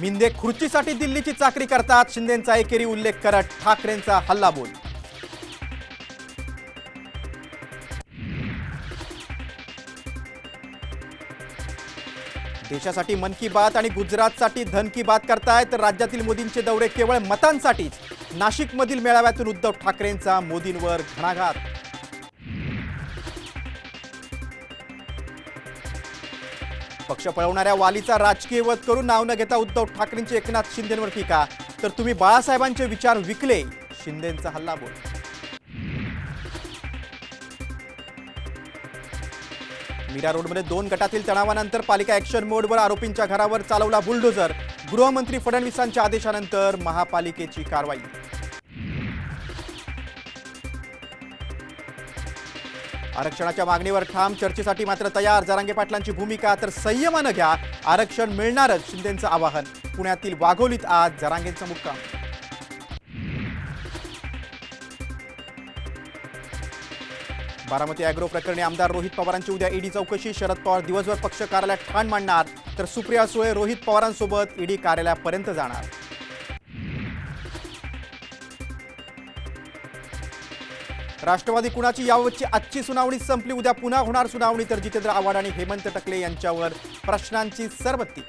मिंदे खुर्चीसाठी दिल्लीची चाकरी करतात. शिंदेचा एकेरी उल्लेख करत ठाकरेंचा हल्लाबोल. देशासाठी मन की बात आणि गुजरातसाठी धन की बात करतायत. राज्यातील मोदींचे दौरे केवळ मतांसाठीच. नाशिकमधील मेळाव्यातून उद्धव ठाकरेंचा मोदींवर घणाघात. पक्ष पळवणाऱ्या वालीचा राजकीय वध करून नाव न घेता उद्धव ठाकरेंची एकनाथ शिंदेवर टीका. तर तुम्ही बाळासाहेबांचे विचार विकले शिंदेचा हल्ला बोल. मीरा रोडमध्ये दोन गटातील तणावानंतर पालिका ऍक्शन मोडवर आरोपींच्या घरावर चालवला बुलडोझर. गृहमंत्री फडणवीसांच्या आदेशानंतर महापालिकेची कारवाई. आरक्षणाच्या मागणीवर ठाम चर्चेसाठी मात्र तयार. जरांगे पाटलांची भूमिका तर संयमानं घ्या. आरक्षण मिळणारच शिंदेचं आवाहन. पुण्यातील वाघोलीत आज जरांगेंचा मुक्काम. बारामती अॅग्रो प्रकरणी आमदार रोहित पवारांची उद्या ईडी चौकशी. शरद पवार दिवसभर पक्ष कार्यालयात ठाण मांडणार. तर सुप्रिया सुळे रोहित पवारांसोबत ईडी कार्यालयापर्यंत जाणार. राष्ट्रवादी कुणाची यावरची आजची सुनावणी संपली उद्या पुन्हा होणार सुनावणी तर जितेंद्र आव्हाड आणि हेमंत टकले यांच्यावर प्रश्नांची सरबत्ती.